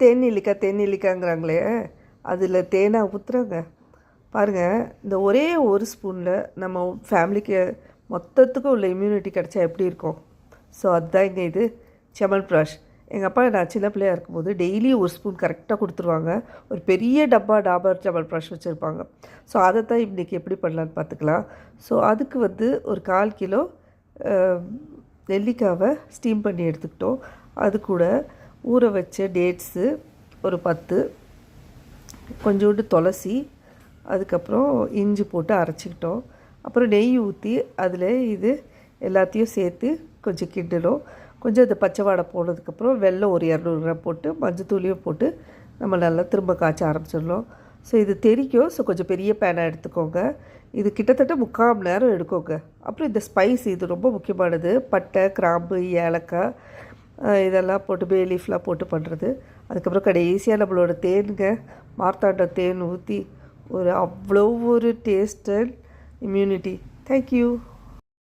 தேன் நெல்லிக்காய் தேன் அதில் தேனாக ஊற்றுறாங்க பாருங்கள் இந்த ஒரே ஒரு ஸ்பூனில் நம்ம ஃபேமிலிக்கு மொத்தத்துக்கும் உள்ள இம்யூனிட்டி கிடச்சா எப்படி இருக்கும்? ஸோ அதுதான் இங்கே இது. செமல் ப்ராஷ். எங்கள் அப்பா நான் சின்ன பிள்ளையா இருக்கும்போது டெய்லி ஒரு ஸ்பூன் கரெக்டாக கொடுத்துருவாங்க. ஒரு பெரிய டப்பா டாபர் டபல் ப்ரஷ் வச்சுருப்பாங்க. ஸோ அதை தான் இன்றைக்கி எப்படி பண்ணலான்னு பார்த்துக்கலாம் ஸோ அதுக்கு வந்து ஒரு கால் கிலோ நெல்லிக்காவை ஸ்டீம் பண்ணி எடுத்துக்கிட்டோம். அது கூட ஊற வச்ச டேட்ஸு ஒரு பத்து கொஞ்சோண்டு துளசி அதுக்கப்புறம் இஞ்சி போட்டு அரைச்சிக்கிட்டோம். அப்புறம் நெய் ஊற்றி அதில் இது எல்லாத்தையும் சேர்த்து கொஞ்சம் கிண்டணும் கொஞ்சம் அந்த பச்சை வாடை போனதுக்கப்புறம் வெள்ளம் ஒரு இரநூறு கிராம் போட்டு மஞ்சத்தூளியும் போட்டு நம்ம நல்லா திரும்ப காய்ச்ச ஆரம்பிச்சிடலாம். ஸோ இது தெரிக்கும். ஸோ கொஞ்சம் பெரிய பேனாக எடுத்துக்கோங்க. இது கிட்டத்தட்ட முக்கால் மணி நேரம் எடுக்கோங்க. அப்புறம் இந்த ஸ்பைஸ் இது ரொம்ப முக்கியமானது. பட்டை கிராம்பு ஏலக்காய் இதெல்லாம் போட்டு பே லீஃப்லாம் போட்டு பண்ணுறது அதுக்கப்புறம் கடைசியாக நம்மளோட தேனுங்க மார்த்தாண்ட தேன் ஊற்றி ஒரு அவ்வளோ ஒரு டேஸ்ட் அண்ட் இம்யூனிட்டி தேங்க்யூ